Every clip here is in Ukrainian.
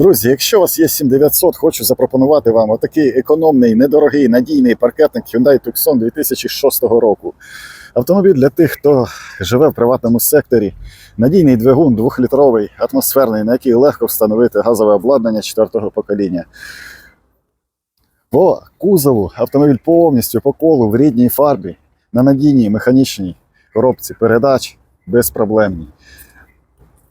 Друзі, якщо у вас є 7900, хочу запропонувати вам отакий економний, недорогий, надійний паркетник Hyundai Tucson 2006 року. Автомобіль для тих, хто живе в приватному секторі, надійний двигун, двохлітровий, атмосферний, на який легко встановити газове обладнання четвертого покоління. По кузову автомобіль повністю по колу в рідній фарбі на надійній механічній коробці передач безпроблемній.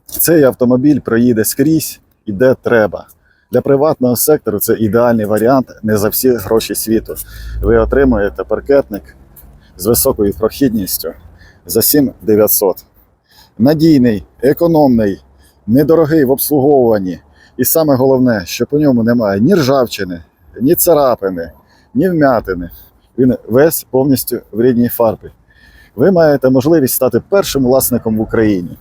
Цей автомобіль проїде скрізь і де треба. Для приватного сектору це ідеальний варіант не за всі гроші світу. Ви отримуєте паркетник з високою прохідністю за 7900. Надійний, економний, недорогий в обслуговуванні. І саме головне, що по ньому немає ні ржавчини, ні царапини, ні вмятини. Він весь повністю в рідній фарбі. Ви маєте можливість стати першим власником в Україні.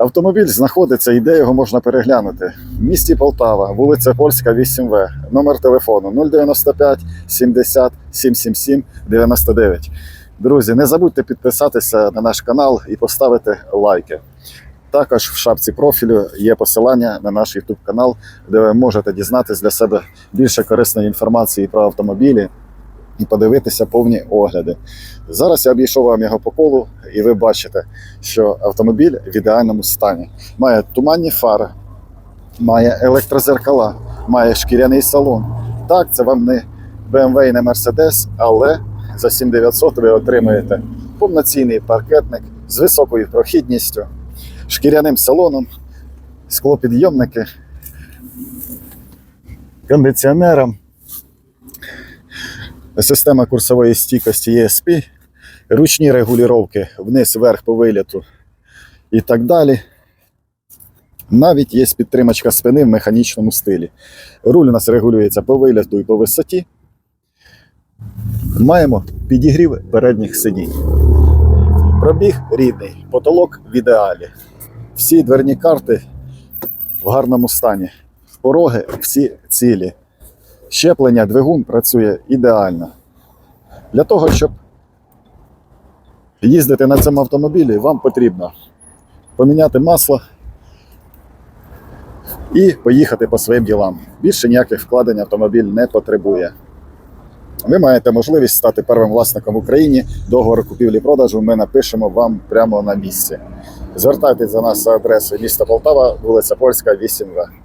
Автомобіль знаходиться і де його можна переглянути. В місті Полтава, вулиця Польська, 8В, номер телефону 095 70 777 99. Друзі, не забудьте підписатися на наш канал і поставити лайки. Також в шапці профілю є посилання на наш YouTube канал, де ви можете дізнатися для себе більше корисної інформації про автомобілі і подивитися повні огляди. Зараз я обійшов вам його по колу, і ви бачите, що автомобіль в ідеальному стані. Має туманні фари, має електрозеркала, має шкіряний салон. Так, це вам не BMW і не Mercedes, але за 7900 ви отримаєте повноцінний паркетник з високою прохідністю, шкіряним салоном, склопідйомники, кондиціонером, система курсової стійкості ESP, ручні регулювання вниз вверх по виліту і так далі. Навіть є підтримачка спини в механічному стилі. Руль у нас регулюється по виліту і по висоті. Маємо підігрів передніх сидінь. Пробіг рідний, потолок в ідеалі. Всі дверні карти в гарному стані. Пороги всі цілі. Щеплення, двигун працює ідеально. Для того, щоб їздити на цьому автомобілі, вам потрібно поміняти масло і поїхати по своїм ділам. Більше ніяких вкладень автомобіль не потребує. Ви маєте можливість стати первим власником в Україні. Договор купівлі-продажу ми напишемо вам прямо на місці. Звертайтесь за нас за адресою міста Полтава, вулиця Польська, 8В.